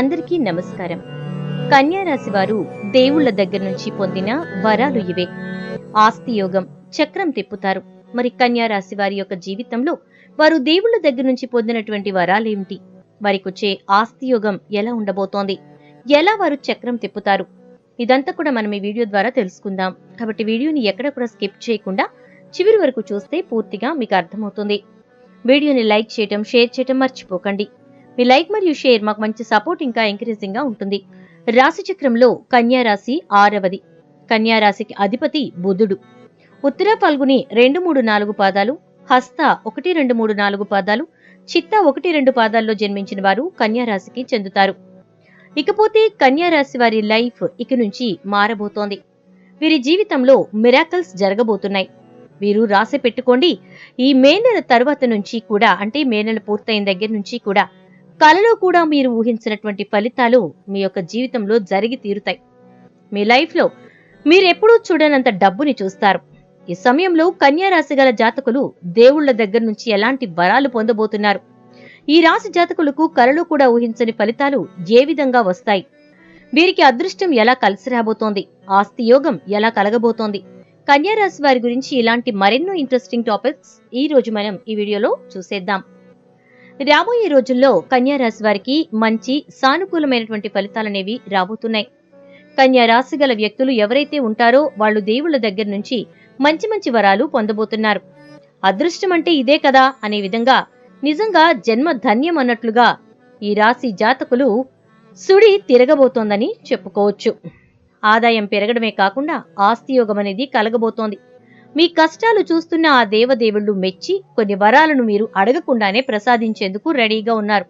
అందరికీ నమస్కారం. కన్యారాశి వారు దేవుళ్ళ దగ్గర నుంచి పొందిన వరాలు ఇవే. ఆస్తి యోగం చక్రం తిప్పుతారు. మరి కన్యారాశి వారి యొక్క జీవితంలో వారు దేవుళ్ళ దగ్గర నుంచి పొందినటువంటి వరాలేమిటి? వారికొచ్చే ఆస్తి యోగం ఎలా ఉండబోతోంది? ఎలా వారు చక్రం తిప్పుతారు? ఇదంతా కూడా మనం ఈ వీడియో ద్వారా తెలుసుకుందాం. కాబట్టి వీడియోని ఎక్కడ కూడా స్కిప్ చేయకుండా చివరి వరకు చూస్తే పూర్తిగా మీకు అర్థమవుతుంది. వీడియోని లైక్ చేయటం షేర్ చేయటం మర్చిపోకండి. మీ లైక్ మరియు షేర్ మాకు మంచి సపోర్ట్ ఇంకా ఎంకరేజింగ్గా ఉంటుంది. రాశి చక్రంలో ఆరవది. కన్యారాశికి అధిపతి బుధుడు. ఉత్తర ఫల్గుని రెండు మూడు నాలుగు పాదాలు హస్త ఒకటి రెండు మూడు నాలుగు పాదాలు చిత్త ఒకటి రెండు పాదాల్లో జన్మించిన వారు కన్యా రాశికి చెందుతారు. ఇకపోతే కన్యారాశి వారి లైఫ్ ఇక నుంచి మారబోతోంది. వీరి జీవితంలో మిరాకల్స్ జరగబోతున్నాయి. వీరు రాసి పెట్టుకోండి. ఈ మే నెల తర్వాత నుంచి కూడా అంటే మే నెల పూర్తయిన దగ్గర నుంచి కూడా కలలో కూడా మీరు ఊహించినటువంటి ఫలితాలు మీ యొక్క జీవితంలో జరిగి తీరుతాయి. మీ లైఫ్లో మీరెప్పుడూ చూడనంత డబ్బుని చూస్తారు. ఈ సమయంలో కన్యారాశి గల జాతకులు దేవుళ్ళ దగ్గర నుంచి ఎలాంటి వరాలు పొందబోతున్నారు? ఈ రాశి జాతకులకు కలలో కూడా ఊహించని ఫలితాలు ఏ విధంగా వస్తాయి? వీరికి అదృష్టం ఎలా కలిసి రాబోతోంది? ఆస్తి యోగం ఎలా కలగబోతోంది? కన్యారాశి వారి గురించి ఇలాంటి మరెన్నో ఇంట్రెస్టింగ్ టాపిక్స్ ఈ రోజు మనం ఈ వీడియోలో చూసేద్దాం. రాబోయే రోజుల్లో కన్యారాశి వారికి మంచి సానుకూలమైనటువంటి ఫలితాలనేవి రాబోతున్నాయి. కన్యారాశి గల వ్యక్తులు ఎవరైతే ఉంటారో వాళ్ళు దేవుళ్ళ దగ్గర నుంచి మంచి మంచి వరాలు పొందబోతున్నారు. అదృష్టం అంటే ఇదే కదా అనే విధంగా నిజంగా జన్మ ధన్యం అన్నట్లుగా ఈ రాశి జాతకులు సుడి తిరగబోతోందని చెప్పుకోవచ్చు. ఆదాయం పెరగడమే కాకుండా ఆస్తి యోగం అనేది కలగబోతోంది. మీ కష్టాలు చూస్తున్న ఆ దేవదేవుళ్ళు మెచ్చి కొన్ని వరాలను మీరు అడగకుండానే ప్రసాదించేందుకు రెడీగా ఉన్నారు.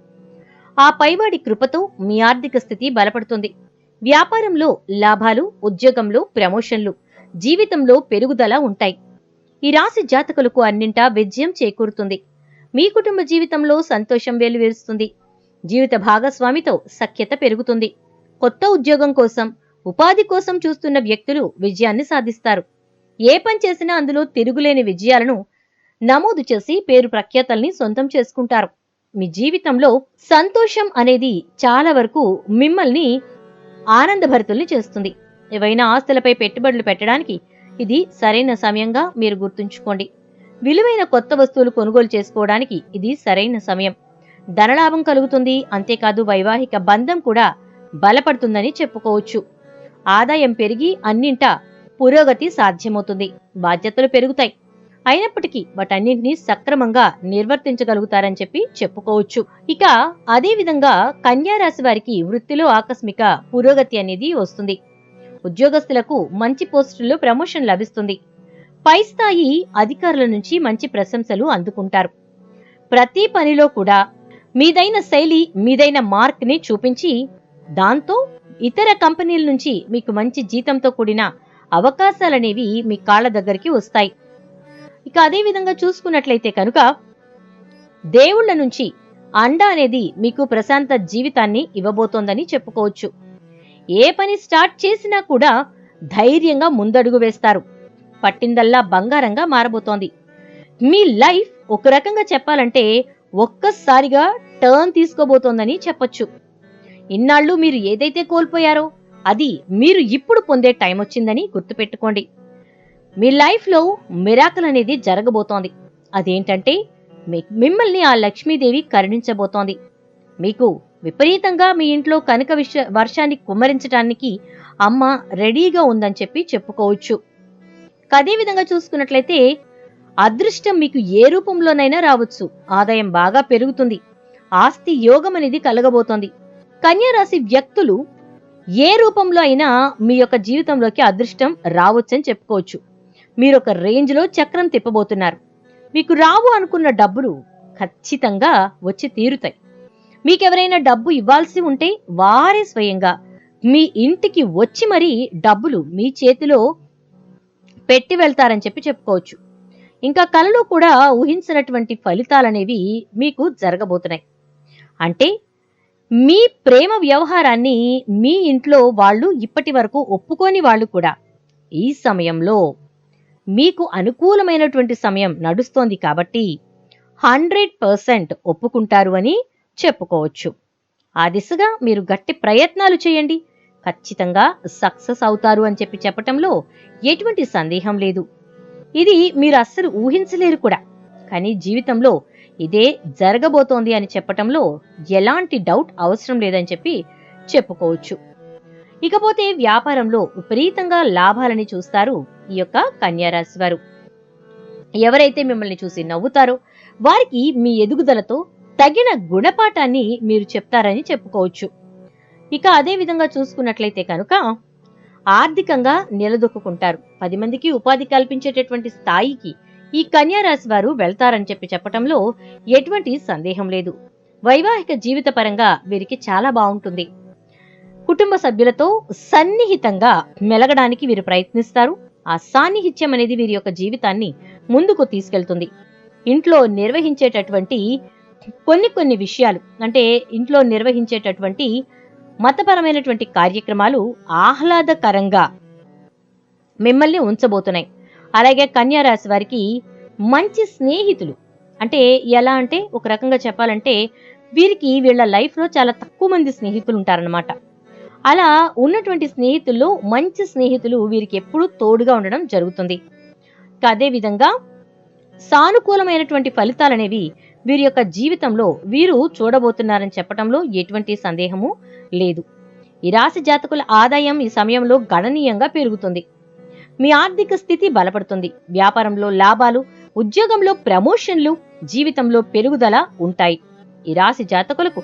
ఆ పైవాడి కృపతో మీ ఆర్థిక స్థితి బలపడుతుంది. వ్యాపారంలో లాభాలు ఉద్యోగంలో ప్రమోషన్లు జీవితంలో పెరుగుదల ఉంటాయి. ఈ రాశి జాతకులకు అన్నింటా విజయం చేకూరుతుంది. మీ కుటుంబ జీవితంలో సంతోషం వెలువరుస్తుంది. జీవిత భాగస్వామితో సఖ్యత పెరుగుతుంది. కొత్త ఉద్యోగం కోసం ఉపాధి కోసం చూస్తున్న వ్యక్తులు విజయాన్ని సాధిస్తారు. ఏ పని చేసినా అందులో తిరుగులేని విజయాలను నమోదు చేసి పేరు ప్రఖ్యాతల్ని సొంతం చేసుకుంటారు. మీ జీవితంలో సంతోషం అనేది చాలా వరకు మిమ్మల్ని ఆనందభరితుల్ని చేస్తుంది. ఏవైనా ఆస్తులపై పెట్టుబడులు పెట్టడానికి ఇది సరైన సమయంగా మీరు గుర్తుంచుకోండి. విలువైన కొత్త వస్తువులు కొనుగోలు చేసుకోవడానికి ఇది సరైన సమయం. ధనలాభం కలుగుతుంది అంతేకాదు వైవాహిక బంధం కూడా బలపడుతుందని చెప్పుకోవచ్చు. ఆదాయం పెరిగి అన్నింటా పురోగతి సాధ్యమవుతుంది. బాధ్యతలు పెరుగుతాయి. అయినప్పటికీ వాటన్నింటినీ సక్రమంగా నిర్వర్తించగలుగుతారని చెప్పి చెప్పుకోవచ్చు. ఇక అదే విధంగా కన్యా రాశి వారికి వృత్తిలో ఆకస్మిక పురోగతి అనేది వస్తుంది. ఉద్యోగస్తులకు మంచి పోస్టుల్లో ప్రమోషన్ లభిస్తుంది. పై స్థాయి అధికారుల నుంచి మంచి ప్రశంసలు అందుకుంటారు. ప్రతి పనిలో కూడా మీదైన శైలి మీదైన మార్క్ని చూపించి దాంతో ఇతర కంపెనీల నుంచి మీకు మంచి జీతంతో కూడిన అవకాశాలనేవి మీ కాళ్ళ దగ్గరికి వస్తాయి. ఇక అదే విధంగా చూసుకున్నట్లయితే కనుక దేవుళ్ళ నుంచి అండ అనేది మీకు ప్రశాంత జీవితాన్ని ఇవ్వబోతోందని చెప్పుకోవచ్చు. ఏ పని స్టార్ట్ చేసినా కూడా ధైర్యంగా ముందడుగు వేస్తారు. పట్టిందల్లా బంగారంగా మారబోతోంది. మీ లైఫ్ ఒక రకంగా చెప్పాలంటే ఒక్కసారిగా టర్న్ తీసుకోబోతోందని చెప్పొచ్చు. ఇన్నాళ్ళు మీరు ఏదైతే కోల్పోయారో అది మీరు ఇప్పుడు పొందే టైం వచ్చిందని గుర్తుపెట్టుకోండి. మీ లైఫ్లో మిరాకల్ అనేది జరగబోతోంది. అదేంటంటే మీ- మిమ్మల్ని ఆ లక్ష్మీదేవి కరుణించబోతోంది. మీకు విపరీతంగా మీ ఇంట్లో కనుక విష వర్షాన్ని కుమ్మరించడానికి అమ్మ రెడీగా ఉందని చెప్పి చెప్పుకోవచ్చు. అదే విధంగా చూసుకున్నట్లయితే అదృష్టం మీకు ఏ రూపంలోనైనా రావచ్చు. ఆదాయం బాగా పెరుగుతుంది. ఆస్తి యోగం అనేది కలగబోతోంది. కన్యారాశి వ్యక్తులు ఏ రూపంలో అయినా మీ యొక్క జీవితంలోకి అదృష్టం రావచ్చని చెప్పుకోవచ్చు. మీరు ఒక రేంజ్లో చక్రం తిప్పబోతున్నారు. మీకు రావు అనుకున్న డబ్బులు ఖచ్చితంగా వచ్చి తీరుతాయి. మీకెవరైనా డబ్బు ఇవ్వాల్సి ఉంటే వారే స్వయంగా మీ ఇంటికి వచ్చి మరీ డబ్బులు మీ చేతిలో పెట్టి వెళ్తారని చెప్పి చెప్పుకోవచ్చు. ఇంకా కలలో కూడా ఊహించినటువంటి ఫలితాలనేవి మీకు జరగబోతున్నాయి. అంటే మీ ప్రేమ వ్యవహారాన్ని మీ ఇంట్లో వాళ్ళు ఇప్పటి వరకు ఒప్పుకోని వాళ్ళు కూడా. ఈ సమయంలో మీకు అనుకూలమైనటువంటి సమయం నడుస్తోంది కాబట్టి హండ్రెడ్ పర్సెంట్ ఒప్పుకుంటారు అని చెప్పుకోవచ్చు. ఆ దిశగా మీరు గట్టి ప్రయత్నాలు చేయండి. ఖచ్చితంగా సక్సెస్ అవుతారు అని చెప్పి చెప్పటంలో ఎటువంటి సందేహం లేదు. ఇది మీరు అస్సలు ఊహించలేరు కూడా. కానీ జీవితంలో ఇదే జరగబోతోంది అని చెప్పటంలో ఎలాంటి డౌట్ అవసరం లేదని చెప్పి చెప్పుకోవచ్చు. ఇకపోతే వ్యాపారంలో విపరీతంగా లాభాలని చూస్తారు ఈ యొక్క కన్యారాశి వారు. ఎవరైతే మిమ్మల్ని చూసి నవ్వుతారో వారికి మీ ఎదుగుదలతో తగిన గుణపాఠాన్ని మీరు చెప్తారని చెప్పుకోవచ్చు. ఇక అదే విధంగా చూసుకున్నట్లయితే కనుక ఆర్థికంగా నిలదొక్కుంటారు పది మందికి ఉపాధి కల్పించేటటువంటి స్థాయికి ఈ కన్యారాశి వారు వెళ్తారని చెప్పి చెప్పటంలో ఎటువంటి సందేహం లేదు. వైవాహిక జీవిత పరంగా వీరికి చాలా బాగుంటుంది. కుటుంబ సభ్యులతో సన్నిహితంగా మెలగడానికి వీరు ప్రయత్నిస్తారు. ఆ సాన్నిహిత్యం అనేది వీరి యొక్క జీవితాన్ని ముందుకు తీసుకెళ్తుంది. ఇంట్లో నిర్వహించేటటువంటి కొన్ని కొన్ని విషయాలు అంటే ఇంట్లో నిర్వహించేటటువంటి మతపరమైనటువంటి కార్యక్రమాలు ఆహ్లాదకరంగా మిమ్మల్ని ఉంచబోతున్నాయి. అలాగే కన్యా రాశి వారికి మంచి స్నేహితులు. అంటే ఎలా అంటే ఒక రకంగా చెప్పాలంటే వీరికి వీళ్ళ లైఫ్లో చాలా తక్కువ మంది స్నేహితులు ఉంటారనమాట అలా ఉన్నటువంటి స్నేహితుల్లో మంచి స్నేహితులు వీరికి ఎప్పుడూ తోడుగా ఉండడం జరుగుతుంది. అదేవిధంగా సానుకూలమైనటువంటి ఫలితాలు సానుకూలమైనటువంటి ఫలితాలనేవి వీరి యొక్క జీవితంలో వీరు చూడబోతున్నారని చెప్పడంలో ఎటువంటి సందేహము లేదు. ఈ రాశి జాతకుల ఆదాయం ఈ సమయంలో గణనీయంగా పెరుగుతుంది. మీ ఆర్థిక స్థితి బలపడుతుంది. వ్యాపారంలో లాభాలు ఉద్యోగంలో ప్రమోషన్లు జీవితంలో పెరుగుదల ఉంటాయి. ఈ రాశి జాతకులకు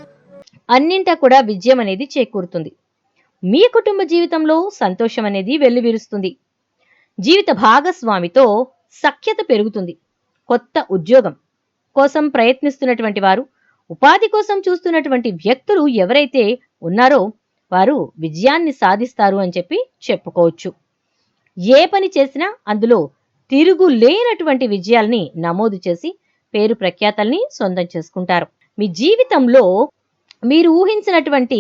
అన్నింటా కూడా విజయం అనేది చేకూరుతుంది. మీ కుటుంబ జీవితంలో సంతోషం అనేది వెల్లివిరుస్తుంది. జీవిత భాగస్వామితో సఖ్యత పెరుగుతుంది. కొత్త ఉద్యోగం కోసం ప్రయత్నిస్తున్నటువంటి వారు ఉపాధి కోసం చూస్తున్నటువంటి వ్యక్తులు ఎవరైతే ఉన్నారో వారు విజయాన్ని సాధిస్తారు అని చెప్పి చెప్పుకోవచ్చు. ఏ పని చేసినా అందులో తిరుగు లేనటువంటి విజయాల్ని నమోదు చేసి పేరు ప్రఖ్యాతల్ని సొంతం చేసుకుంటారు. మీ జీవితంలో మీరు ఊహించినటువంటి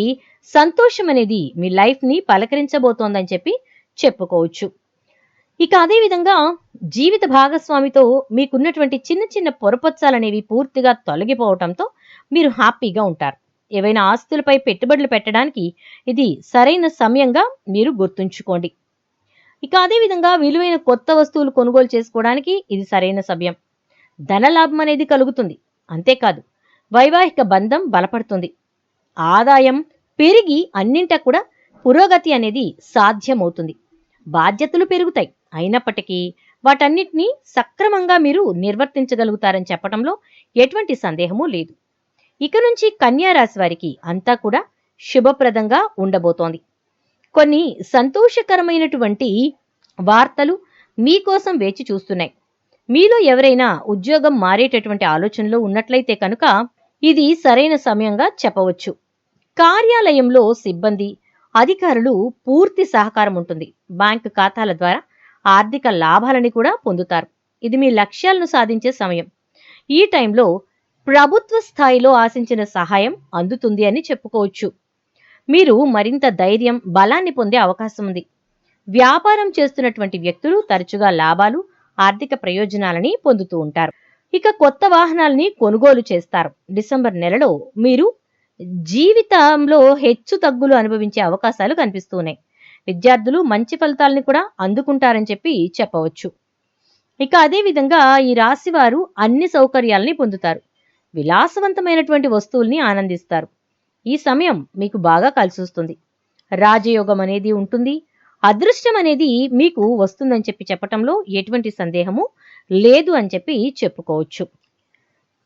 సంతోషం అనేది మీ లైఫ్ని పలకరించబోతోందని చెప్పి చెప్పుకోవచ్చు. ఇక అదేవిధంగా జీవిత భాగస్వామితో మీకున్నటువంటి చిన్న చిన్న పొరపచ్చాలనేవి పూర్తిగా తొలగిపోవటంతో మీరు హ్యాపీగా ఉంటారు. ఏవైనా ఆస్తులపై పెట్టుబడులు పెట్టడానికి ఇది సరైన సమయంగా మీరు గుర్తుంచుకోండి. ఇక అదే విధంగా విలువైన కొత్త వస్తువులు కొనుగోలు చేసుకోవడానికి ఇది సరైన సమయం. ధనలాభం అనేది కలుగుతుంది. అంతేకాదు వైవాహిక బంధం బలపడుతుంది. ఆదాయం పెరిగి అన్నింట కూడా పురోగతి అనేది సాధ్యమవుతుంది. బాధ్యతలు పెరుగుతాయి. అయినప్పటికీ వాటన్నిటినీ సక్రమంగా మీరు నిర్వర్తించగలుగుతారని చెప్పడంలో ఎటువంటి సందేహము లేదు. ఇక నుంచి కన్యా రాశి వారికి అంతా కూడా శుభప్రదంగా ఉండబోతోంది. కొన్ని సంతోషకరమైనటువంటి వార్తలు మీకోసం వేచి చూస్తున్నాయి. మీలో ఎవరైనా ఉద్యోగం మారేటటువంటి ఆలోచనలో ఉన్నట్లయితే కనుక ఇది సరైన సమయంగా చెప్పవచ్చు. కార్యాలయంలో సిబ్బంది అధికారులు పూర్తి సహకారం ఉంటుంది. బ్యాంకు ఖాతాల ద్వారా ఆర్థిక లాభాలని కూడా పొందుతారు. ఇది మీ లక్ష్యాలను సాధించే సమయం. ఈ టైంలో ప్రభుత్వ స్థాయిలో ఆశించిన సహాయం అందుతుంది అని చెప్పుకోవచ్చు. మీరు మరింత ధైర్యం బలాన్ని పొందే అవకాశం ఉంది. వ్యాపారం చేస్తున్నటువంటి వ్యక్తులు తరచుగా లాభాలు ఆర్థిక ప్రయోజనాలని పొందుతూ ఉంటారు. ఇక కొత్త వాహనాలని కొనుగోలు చేస్తారు. డిసెంబర్ నెలలో మీరు జీవితంలో హెచ్చు తగ్గులు అనుభవించే అవకాశాలు కనిపిస్తున్నాయి విద్యార్థులు మంచి ఫలితాలని కూడా అందుకుంటారని చెప్పి చెప్పవచ్చు. ఇక అదేవిధంగా ఈ రాశి వారు అన్ని సౌకర్యాలని పొందుతారు. విలాసవంతమైనటువంటి వస్తువుల్ని ఆనందిస్తారు. ఈ సమయం మీకు బాగా కలిసొస్తుంది. రాజయోగం అనేది ఉంటుంది. అదృష్టం అనేది మీకు వస్తుందని చెప్పి చెప్పటంలో ఎటువంటి సందేహము లేదు అని చెప్పి చెప్పుకోవచ్చు.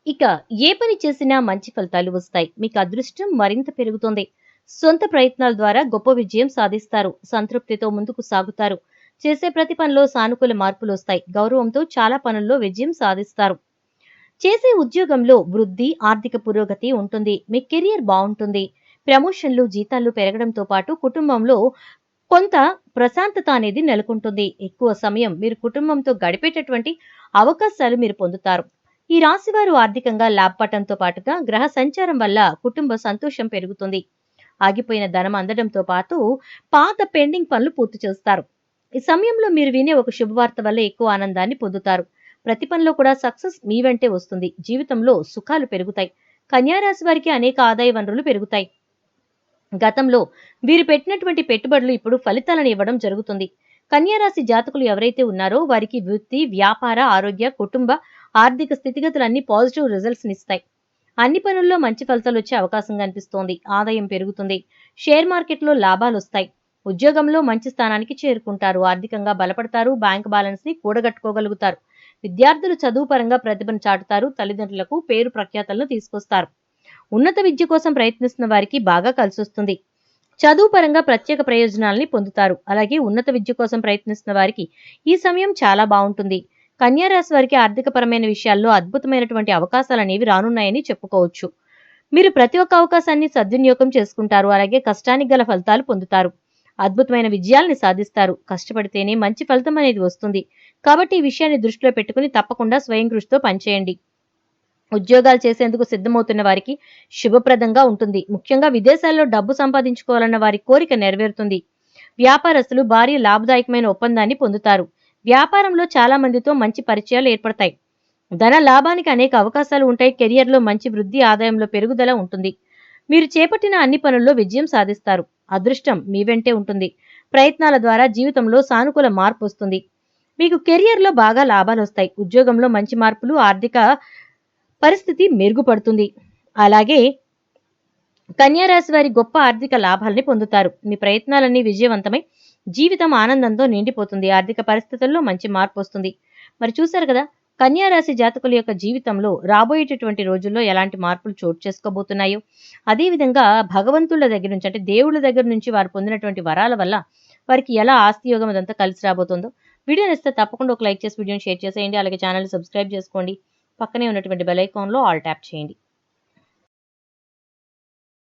ఇక ఏ పని చేసినా మంచి ఫలితాలు వస్తాయి. మీకు అదృష్టం మరింత పెరుగుతుంది. సొంత ప్రయత్నాల ద్వారా గొప్ప విజయం సాధిస్తారు. సంతృప్తితో ముందుకు సాగుతారు. చేసే ప్రతి పనిలో సానుకూల మార్పులు వస్తాయి. గౌరవంతో చాలా పనుల్లో విజయం సాధిస్తారు. చేసే ఉద్యోగంలో వృద్ధి ఆర్థిక పురోగతి ఉంటుంది. మీ కెరియర్ బాగుంటుంది. ప్రమోషన్లు జీతాలు పెరగడంతో పాటు కుటుంబంలో కొంత ప్రశాంతత అనేది నెలకొంటుంది. ఎక్కువ సమయం మీరు కుటుంబంతో గడిపేటటువంటి అవకాశాలు మీరు పొందుతారు. ఈ రాశివారు ఆర్థికంగా లాభపడటంతో పాటుగా గ్రహ సంచారం వల్ల కుటుంబ సంతోషం పెరుగుతుంది. ఆగిపోయిన ధనం అందడంతో పాటు పాత పెండింగ్ పనులు పూర్తి చేస్తారు. ఈ సమయంలో మీరు వినే ఒక శుభవార్త వల్ల ఎక్కువ ఆనందాన్ని పొందుతారు. ప్రతి పనిలో కూడా సక్సెస్ మీ వెంటే వస్తుంది. జీవితంలో సుఖాలు పెరుగుతాయి. కన్యారాశి వారికి అనేక ఆదాయ వనరులు పెరుగుతాయి. గతంలో వీరు పెట్టినటువంటి పెట్టుబడులు ఇప్పుడు ఫలితాలను ఇవ్వడం జరుగుతుంది. కన్యారాశి జాతకులు ఎవరైతే ఉన్నారో వారికి వృత్తి వ్యాపార ఆరోగ్య కుటుంబ ఆర్థిక స్థితిగతులన్నీ పాజిటివ్ రిజల్ట్స్ ఇస్తాయి అన్ని పనుల్లో మంచి ఫలితాలు వచ్చే అవకాశం కనిపిస్తోంది. ఆదాయం పెరుగుతుంది. షేర్ మార్కెట్లో లాభాలు వస్తాయి. ఉద్యోగంలో మంచి స్థానానికి చేరుకుంటారు. ఆర్థికంగా బలపడతారు. బ్యాంక్ బ్యాలెన్స్ని కూడగట్టుకోగలుగుతారు. విద్యార్థులు చదువు పరంగా ప్రతిభను చాటుతారు తల్లిదండ్రులకు పేరు ప్రఖ్యాతలను తీసుకొస్తారు. ఉన్నత విద్య కోసం ప్రయత్నిస్తున్న వారికి బాగా కలిసొస్తుంది. చదువు పరంగా ప్రత్యేక ప్రయోజనాల్ని పొందుతారు. అలాగే ఉన్నత విద్య కోసం ప్రయత్నిస్తున్న వారికి ఈ సమయం చాలా బాగుంటుంది. కన్యారాశి వారికి ఆర్థికపరమైన విషయాల్లో అద్భుతమైనటువంటి అవకాశాలు అనేవి రానున్నాయని చెప్పుకోవచ్చు. మీరు ప్రతి ఒక్క అవకాశాన్ని సద్వినియోగం చేసుకుంటారు. అలాగే కష్టానికి గల ఫలితాలు పొందుతారు. అద్భుతమైన విజయాల్ని సాధిస్తారు. కష్టపడితేనే మంచి ఫలితం అనేది వస్తుంది. కాబట్టి ఈ విషయాన్ని దృష్టిలో పెట్టుకుని తప్పకుండా స్వయం కృషితో పనిచేయండి. ఉద్యోగాలు చేసేందుకు సిద్ధమవుతున్న వారికి శుభప్రదంగా ఉంటుంది. ముఖ్యంగా విదేశాల్లో డబ్బు సంపాదించుకోవాలన్న వారి కోరిక నెరవేరుతుంది. వ్యాపారస్తులు భారీ లాభదాయకమైన ఒప్పందాన్ని పొందుతారు. వ్యాపారంలో చాలా మందితో మంచి పరిచయాలు ఏర్పడతాయి. ధన లాభానికి అనేక అవకాశాలు ఉంటాయి. కెరియర్లో మంచి వృద్ధి ఆదాయంలో పెరుగుదల ఉంటుంది. మీరు చేపట్టిన అన్ని పనుల్లో విజయం సాధిస్తారు. అదృష్టం మీ వెంటే ఉంటుంది. ప్రయత్నాల ద్వారా జీవితంలో సానుకూల మార్పు వస్తుంది. మీకు కెరియర్లో బాగా లాభాలు వస్తాయి. ఉద్యోగంలో మంచి మార్పులు ఆర్థిక పరిస్థితి మెరుగుపడుతుంది. అలాగే కన్యారాశి వారి గొప్ప ఆర్థిక లాభాలని పొందుతారు. మీ ప్రయత్నాలన్నీ విజయవంతమై జీవితం ఆనందంతో నిండిపోతుంది. ఆర్థిక పరిస్థితుల్లో మంచి మార్పు వస్తుంది. మరి చూశారు కదా కన్యారాశి జాతకుల యొక్క జీవితంలో రాబోయేటటువంటి రోజుల్లో ఎలాంటి మార్పులు చోటు చేసుకోబోతున్నాయో అదేవిధంగా భగవంతుళ్ళ దగ్గర నుంచి అంటే దేవుళ్ళ దగ్గర నుంచి వారు పొందినటువంటి వరాల వల్ల వారికి ఎలా ఆస్తి యోగం అదంతా కలిసి రాబోతుందో వీడియో ఇస్తే తప్పకుండా ఒక లైక్ చేసి వీడియోని షేర్ చేసేయండి. అలాగే ఛానల్ సబ్స్క్రైబ్ చేసుకోండి. పక్కనే ఉన్నటువంటి బెల్ ఐకాన్లో ఆల్ ట్యాప్ చేయండి.